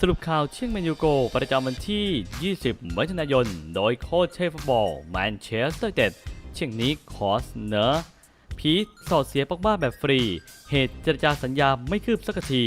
สรุปข่าวเชียงแมนยูโก ประจำวันที่ 20 มิถุนายน โดยโค้ชเชฟฟุตบอลแมนเชสเตอร์เต็ดเชียงนี้ขอเสนอพีทสอดเสียปอกบ้าแบบฟรี เหตุเจรจาสัญญาไม่คืบสักที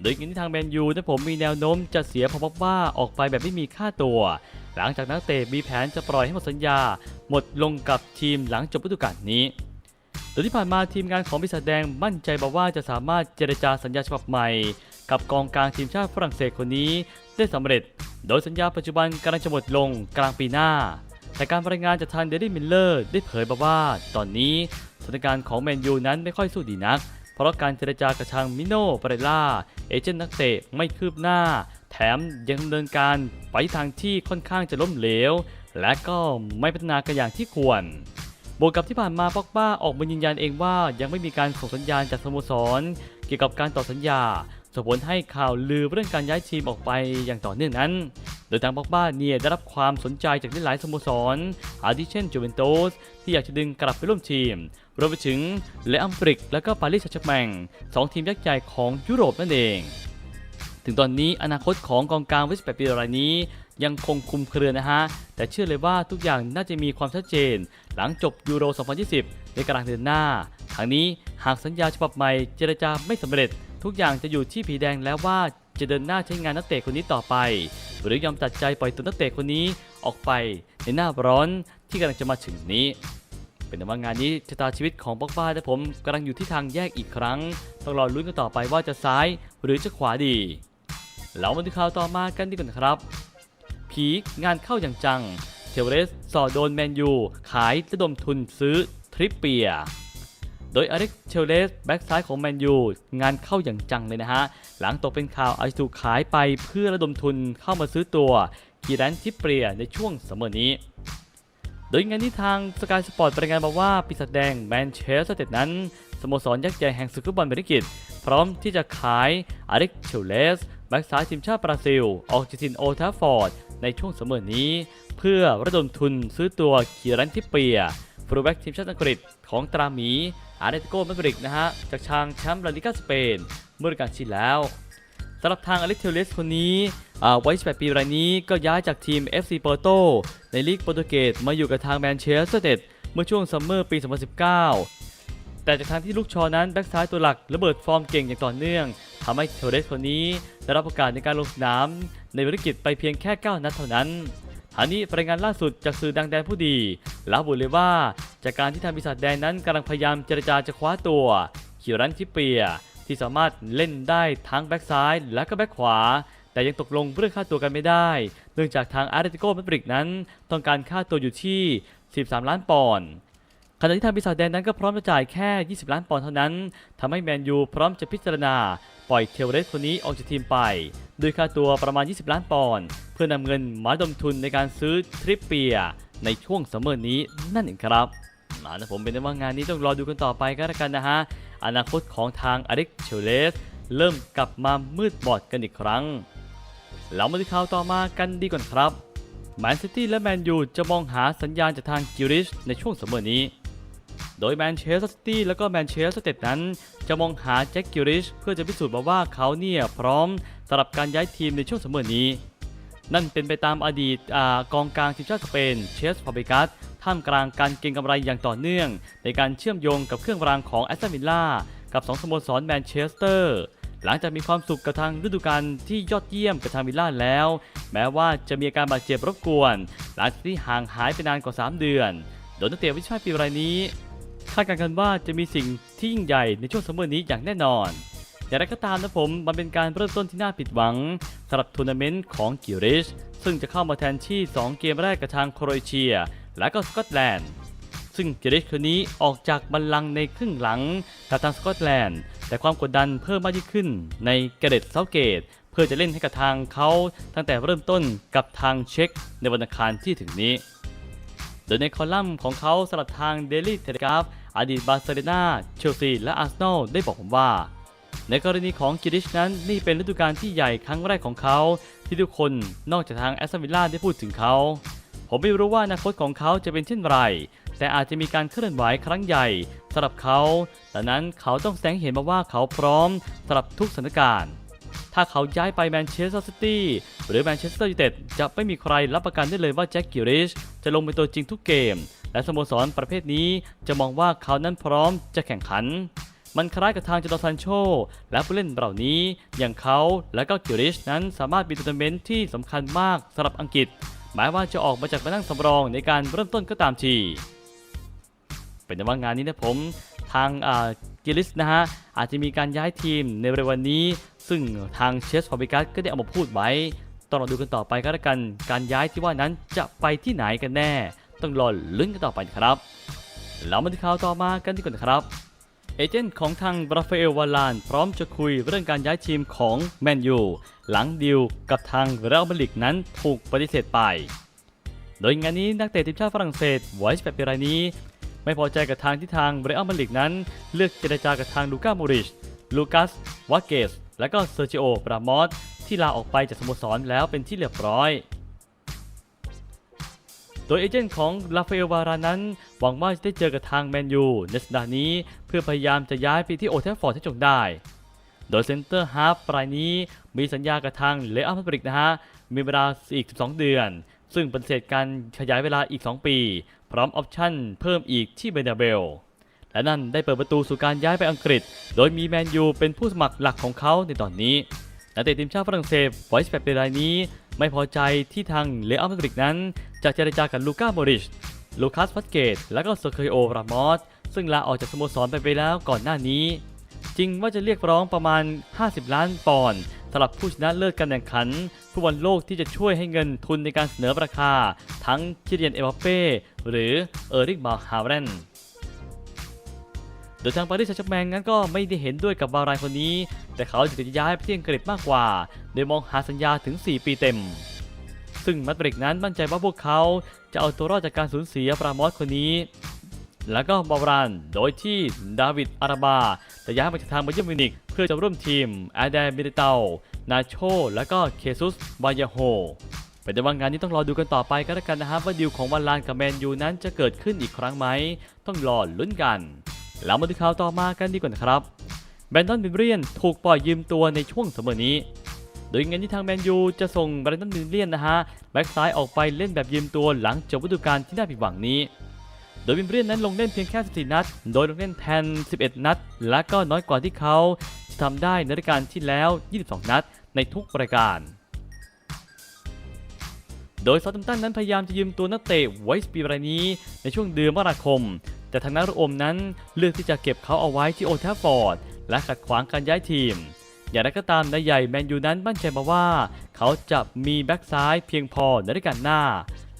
โดยกินที่ทางแมนยูนะผมมีแนวโน้มจะเสียพอปอกบ้าออกไปแบบไม่มีค่าตัว หลังจากนักเตะมีแผนจะปล่อยให้หมดสัญญา หมดลงกับทีมหลังจบฤดูกาลนี้โดยที่ผ่านมาทีมงานของปีศาจแดงมั่นใจบอกว่าจะสามารถเจรจาสัญญาฉบับใหม่ กับกองกลางทีมชาติฝรั่งเศสคนนี้ได้สำเร็จ โดยสัญญาปัจจุบันกำลังจะหมดลงกลางปีหน้า แต่การรายงานจากทางเดลี่มิลเลอร์ได้เผยมาว่า ตอนนี้สถานการณ์ของแมนยูนั้นไม่ค่อยสู้ดีนัก เพราะการเจรจากับทางมิโนเปเรล่า เอเจนต์นักเตะไม่คืบหน้า แถมยังดำเนินการไปทางที่ค่อนข้างจะล้มเหลว และก็ไม่พัฒนากันอย่างที่ควรบวกกับที่ผ่านมาป็อกบ้าออกมายืนยันเองว่ายังไม่มีการส่งสัญญาณจากสโมสร เกี่ยวกับการต่อสัญญา ส่งผลให้ข่าวลือเรื่องการย้ายทีมออกไปอย่างต่อเนื่องนั้น โดยทางป็อกบ้าเนี่ยได้รับความสนใจจากหลายสโมสร อาทิเช่นจูเวนตุสที่อยากจะดึงกลับไปร่วมทีม รวมไปถึงเลอัมฟริก และก็ปารีสแซงต์แชร์แมงสองทีมยักษ์ใหญ่ของยุโรปนั่นเอง ถึงตอนนี้อนาคตของกองกลางวิสเปปีรายนี้ ยังคงคุมเครือนะฮะ แต่เชื่อเลยว่าทุกอย่างน่าจะมีความชัดเจน หลังจบยูโร 2020 ในกลางเดือนหน้าทางนี้หากสัญญาฉบับใหม่เจรจาไม่สำเร็จ ทุกอย่างจะอยู่ที่ผีแดงแล้วว่าจะเดินหน้าใช้งานนักเตะคนนี้ต่อไป หรือยอมตัดใจปล่อยตัวนักเตะคนนี้ออกไปในหน้าร้อนที่กำลังจะมาถึงนี้ เป็นแต่ว่างานนี้ชะตาชีวิตของป็อกบ้าและผมกำลังอยู่ที่ทางแยกอีกครั้งต้องรอลุ้นกันต่อไปว่าจะซ้ายหรือจะขวาดีเรามาดูข่าวต่อมากันดีกว่านะครับพีงานเข้าอย่างจังเทเวเรสสอดโดนแมนยูขายระดมทุนซื้อทริปเปียร์ โดยอเล็กเทเลสแบ็กซ้ายของแมนยูงานเข้าอย่างจังเลยนะฮะ หลังตกเป็นข่าวอาจถูกขายไปเพื่อระดมทุนเข้ามาซื้อตัวกีรันทิปเปียในช่วงสมอนี้ โดยงานที่ทางสกายสปอร์ตรายงานมาว่าปีศาจแดงแมนเชสเตอร์เตดนั้นสโมสรยักษ์ใหญ่แห่งศึกฟุตบอลเบริกิตพร้อมที่จะขายอเล็กเชลเลสแบ็กซ้ายทีมชาติบราซิล ออกจากทีมโอทาฟอร์ดในช่วงเสมอนี้ เพื่อระดมทุนซื้อตัวคีรันทิปเปียฟรูแบ็กทีมชาติอังกฤษของตราหมี อาร์เดติโกมาดริกนะฮะ จากทางแชมป์ลาลิกาสเปน เมื่อฤดูกาลที่แล้วสำหรับทางอเล็กเทเลสคนนี้วัย18ปีรายนี้ก็ย้ายจากทีม FC Porto ในลีกโปรตุเกสมาอยู่กับทางแมนเชสเตอร์เดเมื่อช่วงซัมเมอร์ปี 2019 แต่จากทางที่ลูกชอนั้นแบ็กซ้ายตัวหลักระเบิดฟอร์มเก่งอย่างต่อเนื่องทำให้เทเลสคนนี้ได้รับโอกาสในการลงสนามในวิกฤตไปเพียงแค่ 9 นัดเท่านั้นทางนี้รายงานล่าสุดจากสื่อดังแดนผู้ดีระบุเลยว่า จากการที่ทางปีศาจแดงนั้นกำลังพยายามเจรจาจะคว้าตัวคิรันทิเปีย ที่สามารถเล่นได้ทั้งแบ็กซ้ายและก็แบ็กขวา แต่ยังตกลงเรื่องค่าตัวกันไม่ได้ เนื่องจากทางอาร์เติโกมาดริดนั้น ต้องการค่าตัวอยู่ที่ 13 ล้านปอนด์ขณะที่ทางปีศาจแดงนั้นก็พร้อมจะจ่ายแค่ 20 ล้านปอนด์เท่านั้นทำให้แมนยูพร้อมจะพิจารณา ปล่อยเทเวเรสคนนี้ออกจากทีมไป โดยค่าตัวประมาณ 20 ล้านปอนด์เพื่อนำเงินมาดมทุนในการซื้อทริปเปียในช่วงซัมเมอร์นี้นั่นเองครับ มานะผมเป็นได้ว่างานนี้ต้องรอดูกันต่อไปก็แล้วกันนะฮะ อนาคตของทางอเล็กเชลเลสเริ่มกลับมามืดบอดกันอีกครั้ง เรามาดูข่าวต่อมากันดีก่อนครับแมนซิตี้และแมนยูจะมองหาสัญญาณจากทางกิริชในช่วงซัมเมอร์นี้ โดยแมนเชสเตอร์ซิตี้และก็แมนเชสเตอร์เต็ดนั้น จะมองหาแจ็คกิริชเพื่อจะพิสูจน์มาว่าเขาเนี่ยพร้อมสำหรับการย้ายทีมในช่วงซัมเมอร์นี้ นั่นเป็นไปตามอดีตอกองกลางทีมชาติสเปนเชสฟาเบกัส ท่ามกลางการเก็งกำไรอย่างต่อเนื่อง ในการเชื่อมโยงกับเครื่องรางของแอสตันวิลล่ากับ 2 สโมสรแมนเชสเตอร์ หลังจากมีความสุขกับทางฤดูกาลที่ยอดเยี่ยมกับทางวิลล่าแล้ว แม้ว่าจะมีอาการบาดเจ็บรบกวน หลังจากที่ห่างหายไปนานกว่า 3 เดือน โดยนักเตะวิชาปีรายนี้คาดการณ์กันว่าจะมีสิ่งที่ยิ่งใหญ่ในช่วงซัมเมอร์นี้อย่างแน่นอนอย่างไรก็ตามนะผมมันเป็นการเริ่มต้นที่น่าผิดหวังสำหรับทัวร์นาเมนต์ของกิริช ซึ่งจะเข้ามาแทนที่ 2 เกมแรกกับทางโครเอเชีย และก็สกอตแลนด์ ซึ่งกิริชคนนี้ออกจากบัลลังก์ในครึ่งหลังกับทางสกอตแลนด์ แต่ความกดดันเพิ่มมากยิ่งขึ้นในเกเรตเซาเกต เพื่อจะเล่นให้กับทางเขาตั้งแต่เริ่มต้นกับทางเช็คในวันอังคารที่ถึงนี้ โดยในคอลัมน์ของเขาสำหรับทาง Daily Telegraph อดีตบาร์เซโลนาเชลซีและอาร์เซนอลได้บอกผมว่าในกรณีของกิริชนั้นนี่เป็นฤดูกาลที่ใหญ่ครั้งแรกของเขา ที่ทุกคนนอกจากทางแอสตันวิลล่าได้พูดถึงเขา ผมไม่รู้ว่าอนาคตของเขาจะเป็นเช่นไร แต่อาจจะมีการเคลื่อนไหวครั้งใหญ่สำหรับเขาดังนั้นเขาต้องแสดงเห็นมาว่าเขาพร้อมสำหรับทุกสถานการณ์ ถ้าเขาย้ายไปแมนเชสเตอร์ซิตี้หรือแมนเชสเตอร์ยูไนเต็ดจะไม่มีใครรับประกันได้เลยว่าแจ็คกิริชจะลงเป็นตัวจริงทุกเกม และสโมสรประเภทนี้จะมองว่าเขานั้นพร้อมจะแข่งขัน มันคล้ายกับทางจอร์แดนซันโช และผู้เล่นเหล่านี้ อย่างเขาและก็กิริชนั้นสามารถมีทัวร์นาเมนต์ที่สำคัญมากสำหรับอังกฤษ หมายว่าจะออกมาจากมานั่งสำรองในการเริ่มต้นก็ตามที เป็นว่างานนี้นะผมทางกิริสนะฮะอาจจะมีการย้ายทีมในเร็ววันนี้ ซึ่งทางเชสฟาบิกัสก็ได้เอามาพูดไว้ต้องรอดูกันต่อไปก็แล้วกัน การย้ายที่ว่านั้นจะไปที่ไหนกันแน่ ต้องรอลุ้นกันต่อไปครับแล้วมาที่ข่าวต่อมากันดีกว่านครับ เอเจนต์ของทางราฟาเอลวาลาน พร้อมจะคุยเรื่องการย้ายทีมของแมนยูหลังดิวกับทางเรอัลมาดริดนั้นถูกปฏิเสธไป โดยงานนี้นักเตะทีมชาติฝรั่งเศสไวส์แบบปีรายนี้ ไม่พอใจกับทางที่ทางเรอัลมาดริดนั้น เลือกเจรจากับทางลูก้าโมริช ลูกัสวาเกสและก็เซอร์จิโอปรามอสที่ลาออกไปจากสโมสรแล้วเป็นที่เรียบร้อย โดยเอเจนต์ของลาฟาเอลวารานั้น หวังว่าจะได้เจอกับทางแมนยูในสัปดาห์นี้ เพื่อพยายามจะย้ายไปที่โอเทฟฟอร์ดให้จงได้ โดยเซนเตอร์ฮาฟรายนี้มีสัญญากับทางเลอัลมาดริดนะฮะ มีเวลาอีก 12 เดือน ซึ่งปฏิเสธการขยายเวลาอีก 2 ปี พร้อมออปชั่นเพิ่มอีกที่เบนาเบลและนั่นได้เปิดประตูสู่การย้ายไปอังกฤษ โดยมีแมนยูเป็นผู้สมัครหลักของเขาในตอนนี้นักเตะทีมชาติฝรั่งเศสไวส์แปดรายนี้ ไม่พอใจที่ทางเลอัลมาดริดนั้นจะเจรจากับลูก้าโมริชลูคัสพัตเกต และก็เซอร์เคโอรามอสซึ่งลาออกจากสโมสรไปไปแล้วก่อนหน้านี้ จริงว่าจะเรียกร้องประมาณ 50 ล้านปอนด์สำหรับผู้ชนะเลิศการแข่งขันฟุตบอลโลกที่จะช่วยให้เงินทุนในการเสนอราคา ทั้งคิเรียนเอมบัปเป้หรือเอริกมาฮาเรน โดยทางปารีสแซงต์แมงนั้นก็ไม่ได้เห็นด้วยกับบารายคนนี้ แต่เขาจะย้ายไปที่อังกฤษมากกว่า โดยมองหาสัญญาถึง 4 ปีเต็ม ซึ่งมาดริดนั้นมั่นใจว่าพวกเขาจะเอาตัวรอดจากการสูญเสียปรามอสคนนี้ แล้วก็บาบรานโดยที่ดาวิดอาราบาจะย้ายมาจากทางบาเยิร์นมิวนิกเพื่อจะร่วมทีมแอดเดมิเตานาโช และก็เคซุสบายาโฮเป็นแต่ว่างานนี้ต้องรอดูกันต่อไปก็แล้วกันนะครับว่าดีลของวันลานกับแมนยูนั้นจะเกิดขึ้นอีกครั้งไหม ต้องรอลุ้นกัน แล้วมาดูข่าวต่อมากันดีกว่านะครับแบรนดอนบิเรียนถูกปล่อยยืมตัวในช่วงเสมอนี้ โดยงานที่ทางแมนยูจะส่งแบรนดอนบินเรียนนะฮะแบ็กซ้ายออกไปเล่นแบบยืมตัวหลังจบฤดูกาลที่น่าผิดหวังนี้ โดยบินเรียนนั้นลงเล่นเพียงแค่ 14 นัด โดยลงเล่นแทน 11 นัด และก็น้อยกว่าที่เขาจะทำได้ในฤดูกาลที่แล้ว 22 นัดในทุกรายการโดยซาตัมตันนั้นพยายามจะยืมตัวนักเตะไวส์ปีรายนี้ในช่วงเดือนมกราคม แต่ทางนักรอมนั้นเลือกที่จะเก็บเขาเอาไว้ที่โอทฟอร์ด และขัดขวางการย้ายทีม อย่างไรก็ตามนายใหญ่แมนยูนั้นมั่นใจมาว่า เขาจะมีแบ็กซ้ายเพียงพอในฤดูกาลหน้า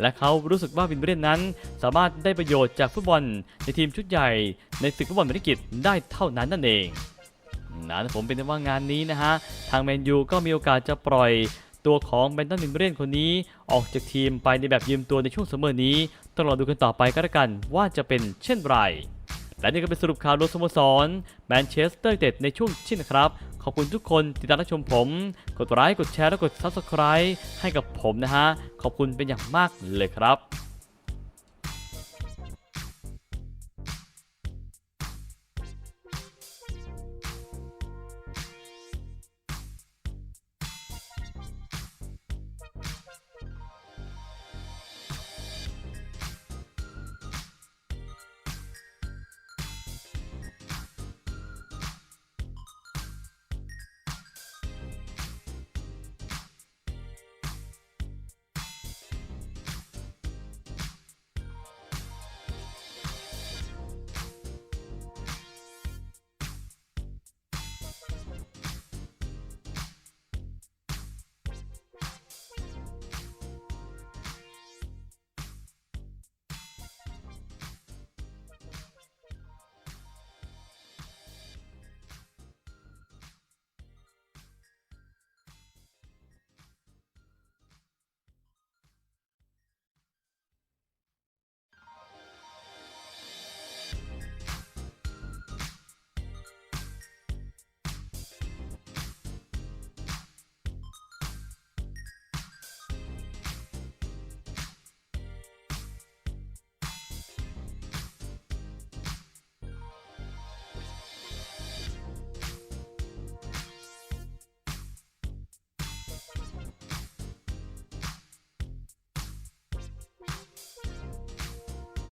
และเขารู้สึกว่าวินเบรนนั้น สามารถได้ประโยชน์จากฟุตบอลในทีมชุดใหญ่ ในศึกฟุตบอลเมริกิตได้เท่านั้นนั่นเองนะผมเป็นว่างานนี้นะฮะ ทางแมนยูก็มีโอกาสจะปล่อย ตัวของแบนตันวินเบรนคนนี้ออกจากทีมไปในแบบยืมตัวในช่วงซัมเมอร์นี้ ต้องรอดูกันต่อไปก็แล้วกันว่าจะเป็นเช่นไรและนี่ก็เป็นสรุปข่าวรวมสโมสรแมนเชสเตอร์ยูไนเด็ดในช่วงชิ้นนะครับ ขอบคุณทุกคนที่ติดตามรับชมผม กดไลค์กดแชร์และกด Subscribe ให้กับผมนะฮะ ขอบคุณเป็นอย่างมากเลยครับ